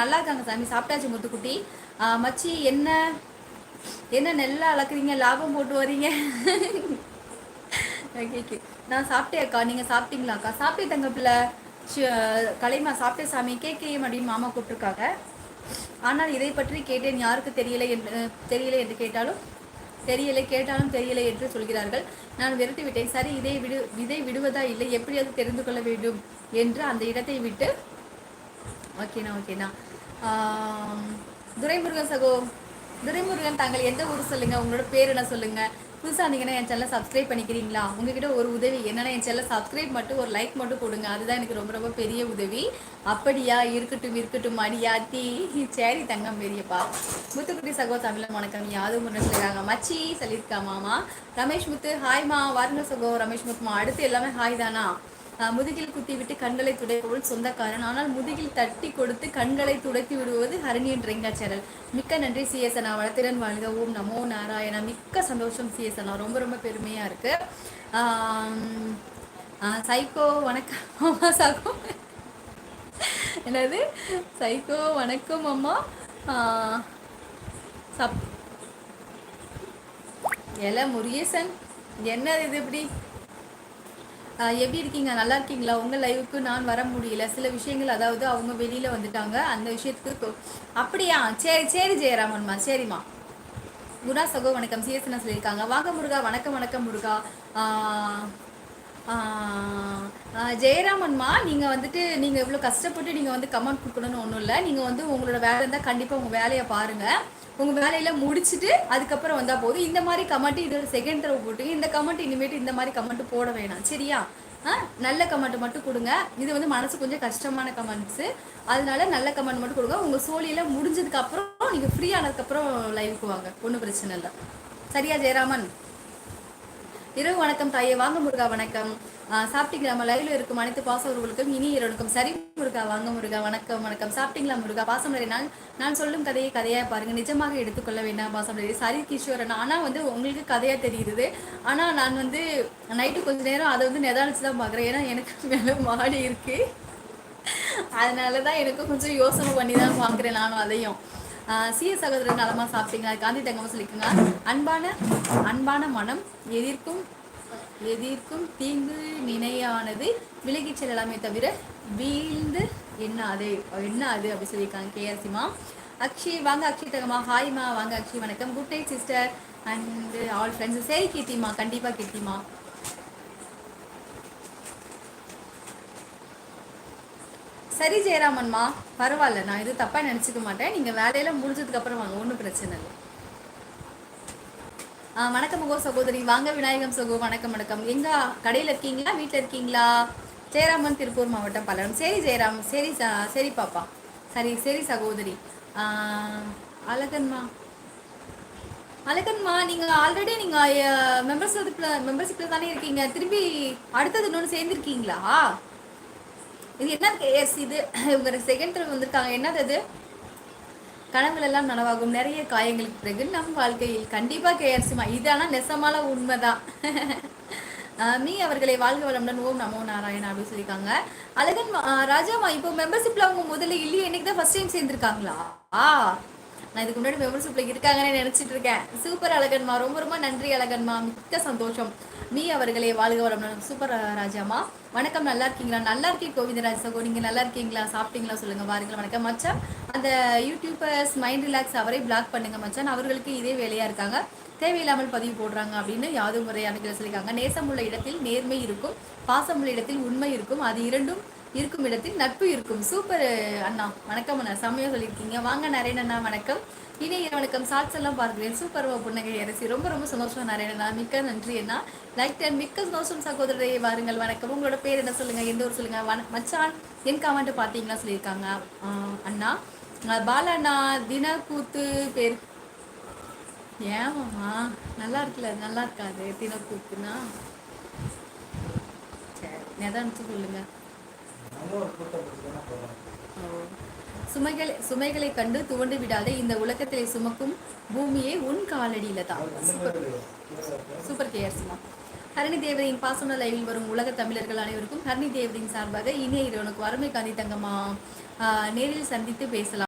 நல்லா இருக்காங்க சாமி. சாப்பிட்டாச்சு முத்துக்குட்டி. மச்சி என்ன என்ன நெல்லா அளக்குறீங்க? லாபம் போட்டு வரீங்க? ஓகே நான் சாப்பிட்டேன் அக்கா. நீங்கள் சாப்பிட்டீங்களாக்கா சாப்பிட்டே தங்க பிள்ளை கலைமா சாப்பிட்டே சாமி. கேட்கேயும் அப்படின்னு மாமா கூப்பிட்டுருக்காங்க. ஆனால் இதை பற்றி கேட்டேன். யாருக்கு தெரியல என்று தெரியல என்று கேட்டாலும் தெரியலை கேட்டாலும் தெரியலை என்று சொல்கிறார்கள். நான் விரட்டி விட்டேன். சரி இதை விடு இதை விடுவதா இல்லை? எப்படியாவது தெரிந்து கொள்ள வேண்டும் என்று அந்த இடத்தை விட்டு ஓகேண்ணா ஓகேண்ணா துரைமுருகன் சகோ துரைமுருகன் தாங்கள் எந்த ஊர் சொல்லுங்கள் உங்களோட பேர் என்ன சொல்லுங்கள் புதுசாக இருந்தீங்கன்னா என் சேனலை சப்ஸ்கிரைப் பண்ணிக்கிறீங்களா? உங்ககிட்ட ஒரு உதவி என்னென்னா என் சேனலை சப்ஸ்கிரைப் மட்டும் ஒரு லைக் மட்டும் கொடுங்க அதுதான் எனக்கு ரொம்ப ரொம்ப பெரிய உதவி. அப்படியா இருக்கட்டும் இருக்கட்டும் அடியா தீ சேரி தங்கம் பெரியப்பா முத்துக்குட்டி சகோ தமிழ் வணக்கம். யாதும் முன்ன சொல்லியிருக்காங்க மச்சி சொல்லியிருக்கா மாமா. ரமேஷ் முத்து ஹாய்மா வாருங்க சகோ ரமேஷ் முத்துமா. அடுத்து எல்லாமே ஹாய் தானா? முதுகில் குத்திவிட்டு கண்களை துடைப்பவள் சொந்தக்காரன். ஆனால் முதுகில் தட்டி கொடுத்து கண்களை துடைத்து விடுவது ஹரணியன் ரெங்கா சேனல் மிக்க நன்றி சிஎஸ்எனா வளத்திறன் வாழ்க. ஓம் நமோ நாராயணா. மிக்க சந்தோஷம் சிஎஸ்எனா ரொம்ப ரொம்ப பெருமையா இருக்கு. சைக்கோ வணக்கம். அம்மா சகோ. என்னது? சைக்கோ வணக்கம் அம்மா. சப் எல முருகேசன். என்ன இது இப்படி? எப்படி இருக்கீங்க? நல்லா இருக்கீங்களா? உங்கள் லைவுக்கு நான் வர முடியல. சில விஷயங்கள் அதாவது அவங்க வெளியில் வந்துட்டாங்க. அந்த விஷயத்துக்கு அப்படியா? சரி சரி ஜெயராமன்மா. சரிம்மா. குணா சகோ வணக்கம். சிஎஸ்னா சொல்லியிருக்காங்க. வாங்க முருகா. வணக்கம் வணக்கம் முருகா. ஜெயராமன்மா நீங்கள் வந்துட்டு நீங்கள் இவ்வளோ கஷ்டப்பட்டு நீங்கள் வந்து கமெண்ட் கொடுக்கணும்னு ஒன்றும் இல்லை. நீங்கள் வந்து உங்களோட வேலை இருந்தால் கண்டிப்பாக உங்கள் வேலையை பாருங்கள் உங்கள் வேலையில் முடிச்சுட்டு அதுக்கப்புறம் வந்தால் போதும். இந்த மாதிரி கமெண்ட் இதோட செகண்ட் தடவை போட்டு இந்த கமெண்ட் இனிமேட்டு இந்த மாதிரி கமெண்ட் போட வேணாம். சரியா? ஆ நல்ல கமெண்ட் மட்டும் கொடுங்க. இது வந்து மனசு கொஞ்சம் கஷ்டமான கமெண்ட்ஸு அதனால நல்ல கமெண்ட் மட்டும் கொடுங்க. உங்கள் சோழியெல்லாம் முடிஞ்சதுக்கப்புறம் நீங்கள் ஃப்ரீ ஆனதுக்கப்புறம் லைவுக்கு வாங்க. ஒன்றும் பிரச்சனை இல்லை. சரியா ஜெயராமன்? இரவு வணக்கம் தாயே வாங்க முருகா வணக்கம். சாப்பிட்டீங்களா? நம்ம லைவ்ல இருக்கும் அனைத்து பாசவர்களுக்கும் இனி இரவுக்கும் சரி முருகா வாங்க முருகா வணக்கம் வணக்கம். சாப்பிட்டீங்களா முருகா? பாசம் நான் நான் சொல்லும் கதையை கதையா பாருங்க. நிஜமாக எடுத்துக்கொள்ள வேண்டாம் பாசம் சரி கிஷோரன் ஆனா வந்து உங்களுக்கு கதையா தெரியுது. ஆனா நான் வந்து நைட்டு கொஞ்ச நேரம் அதை வந்து நிதானிச்சு தான் பாக்குறேன் ஏன்னா எனக்கு மேல மாடி இருக்கு. அதனாலதான் எனக்கு கொஞ்சம் யோசனை பண்ணி தான் பாக்குறேன் நானும் அதையும். சீய சகோதரர் நலமா சாப்பிட்டீங்க காந்தி தங்கமா சொல்லிக்கோங்க. அன்பான அன்பான மனம் எதிர்க்கும் எதிர்க்கும் தீங்கு நினையானது விலகி செல்லலாமே தவிர வீழ்ந்து என்ன அது என்ன அது அப்படி சொல்லியிருக்காங்க கேஆர்சிமா அக்ஷி வாங்க அக்ஷி தங்கம்மா. ஹாய்மா வாங்க அக்ஷி வணக்கம். Good night sister and all friends சரி கீர்த்திமா கண்டிப்பாக கீர்த்திமா சரி ஜெயராமன்மா பரவாயில்ல நான் இது தப்பாக நினச்சிக்க மாட்டேன். நீங்கள் வேலையெல்லாம் முடிஞ்சதுக்கு அப்புறம் வாங்க ஒன்றும் பிரச்சனை இல்லை. ஆ வணக்கம் முகோ சகோதரி. வாங்க விநாயகம் சகோ வணக்கம் வணக்கம். எங்க கடையில் இருக்கீங்களா வீட்டில் இருக்கீங்களா? ஜெயராமன் திருப்பூர் மாவட்டம் பல்லடம் சரி ஜெயராம் சரி சரி பாப்பா. சரி சரி சகோதரி. அழகன்மா. அழகன்மா நீங்கள் ஆல்ரெடி நீங்கள் மெம்பர்ஷிப்பில் மெம்பர்ஷிப்பில் தானே இருக்கீங்க. திரும்பி அடுத்தது இன்னொன்று சேர்ந்துருக்கீங்களா? இது என்ன எஸ் இது இவங்க செகண்ட் டைம் வந்திருக்காங்க. என்னது அது? கனவுலெல்லாம் நனவாகும். நிறைய காயங்களுக்கு பிறகு நம் வாழ்க்கையில் கண்டிப்பாக கேஆர்சிமா இது ஆனால் நெசமான உண்மைதான். மீ அவர்களை வாழ்க வளமுடன். ஓம் நமோ நாராயணா அப்படின்னு சொல்லியிருக்காங்க. அழகன் ராஜாமா இப்போ மெம்பர்ஷிப்ல அவங்க முதல்ல இல்லையே. இன்னைக்கு தான் ஃபர்ஸ்ட் டைம் சேர்ந்துருக்காங்களா? நான் இதுக்கு முன்னாடி மெம்பர்ஷிப்ல இருக்காங்கன்னு நினச்சிட்டு இருக்கேன். சூப்பர் அழகன்மா ரொம்ப ரொம்ப நன்றி அழகன்மா. மிக்க சந்தோஷம். மீ அவர்களே வாழ்க வளமுடன் சூப்பர் ராஜாமா வணக்கம் நல்லா இருக்கீங்களா? நல்லா இருக்கேன் கோவிந்தராஜ் சகோ. நீங்கள் நல்லா இருக்கீங்களா? சாப்பிட்டீங்களா? சொல்லுங்க பாருங்களா வணக்கம். மச்சான் அந்த யூடியூபர்ஸ் மைண்ட் ரிலாக்ஸ் அவரை பிளாக் பண்ணுங்க மச்சான். அவர்களுக்கு இதே வேலையாக இருக்காங்க. தேவையில்லாமல் பதிவு போடுறாங்க அப்படின்னு யாவது முறையான சொல்லியிருக்காங்க. நேசம் உள்ள இடத்தில் நேர்மை இருக்கும் பாசம் உள்ள இடத்தில் உண்மை இருக்கும். அது இரண்டும் இருக்கும் இடத்தில் நட்பு இருக்கும். சூப்பர் அண்ணா. வணக்கம் அண்ணா. சமயம் சொல்லியிருக்கீங்க. வாங்க நரேன் அண்ணா வணக்கம். இனி வணக்கம். சாட்ஸ் எல்லாம் பார்க்கிறேன். சூப்பர் புன்னகை அரசி. ரொம்ப ரொம்ப சந்தோஷம் நாராயணா மிக்க நன்றி அண்ணா. லைக் அண்ட் மிக்க சந்தோஷம் சகோதரரை. வாருங்கள். வணக்கம். உங்களோட பேர் என்ன சொல்லுங்க? எந்த ஊர் சொல்லுங்க? மச்சான் என் காமெண்ட் பார்த்தீங்களா? சொல்லியிருக்காங்க. அண்ணா. பாலண்ணா தினக்கூத்து பேர். ஏமாம்மா நல்லா இருக்குல்ல. நல்லா இருக்காது. தினக்கூத்துனா? சரி நிதானிச்சு சொல்லுங்க. சுமைகள் சுமைகளை கண்டு துவண்டு விடாதே இந்த உலகத்திலே சுமக்கும் பூமியை உன் காலடியில தான். சூப்பர் சூப்பர் கேர்ஸ்மா ஹரணி தேவதையின் பாசன லைவில் வரும் உலக தமிழர்கள் அனைவருக்கும் ஹரணி தேவதையின் சார்பாக இனிய இரவனுக்கு வறுமை காந்தி தங்கம்மா நேரில் சந்தித்து பேசலாம்.